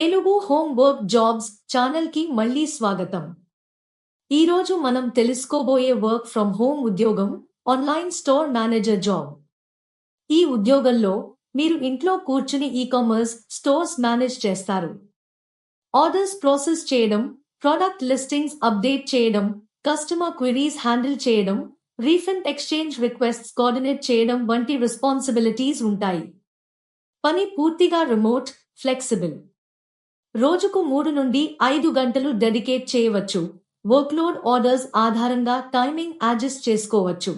Telugu home work jobs ఛానల్కి మళ్ళీ స్వాగతం. ఈరోజు మనం తెలుసుకోబోయే వర్క్ ఫ్రమ్ హోమ్ ఉద్యోగం ఆన్లైన్ స్టోర్ మేనేజర్ జాబ్. ఈ ఉద్యోగంలో మీరు ఇంట్లో కూర్చుని ఈ కామర్స్ స్టోర్స్ మేనేజ్ చేస్తారు. ఆర్డర్స్ ప్రాసెస్ చేయడం ప్రోడక్ట్ లిస్టింగ్స్ అప్డేట్ చేయడం కస్టమర్ క్వెరీస్ హ్యాండిల్ చేయడం రీఫండ్ ఎక్స్చేంజ్ రిక్వెస్ట్స్ కోఆర్డినేట్ చేయడం వంటి రెస్పాన్సిబిలిటీస్ ఉంటాయి. పని పూర్తిగా రిమోట్ ఫ్లెక్సిబుల్. రోజుకు మూడు నుండి ఐదు గంటలు డెడికేట్ చేయవచ్చు. వర్క్లోడ్ ఆర్డర్స్ ఆధారంగా టైమింగ్ అడ్జస్ట్ చేసుకోవచ్చు.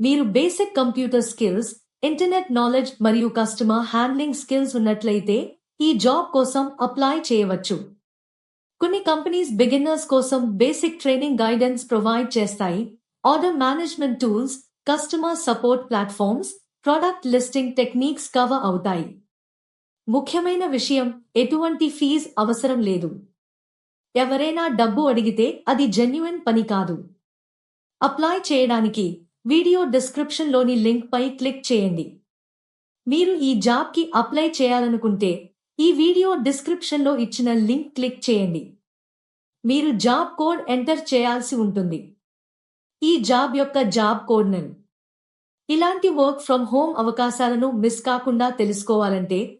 మీరు basic computer skills internet knowledge మరియు కస్టమర్ హ్యాండ్లింగ్ స్కిల్స్ ఉన్నట్లయితే ఈ జాబ్ కోసం అప్లై చేయవచ్చు. కొన్ని కంపెనీస్ బిగినర్స్ కోసం బేసిక్ ట్రైనింగ్ గైడెన్స్ ప్రొవైడ్ చేస్తాయి. Order management tools customer support platforms product listing techniques cover అవుతాయి. ముఖ్యమైన విషయం ఎటువంటి ఫీజ్ అవసరం లేదు. ఎవరైనా డబ్బు అడిగితే అది జెన్యున్ పని కాదు. అప్లై చేయడానికి వీడియో డిస్క్రిప్షన్లోని లింక్పై క్లిక్ చేయండి. మీరు ఈ జాబ్కి అప్లై చేయాలనుకుంటే ఈ వీడియో డిస్క్రిప్షన్లో ఇచ్చిన లింక్ క్లిక్ చేయండి. మీరు జాబ్ కోడ్ ఎంటర్ చేయాల్సి ఉంటుంది. ఈ జాబ్ యొక్క జాబ్ కోడ్ నెల్ ఇలాంటి వర్క్ ఫ్రమ్ హోమ్ అవకాశాలను మిస్ కాకుండా తెలుసుకోవాలంటే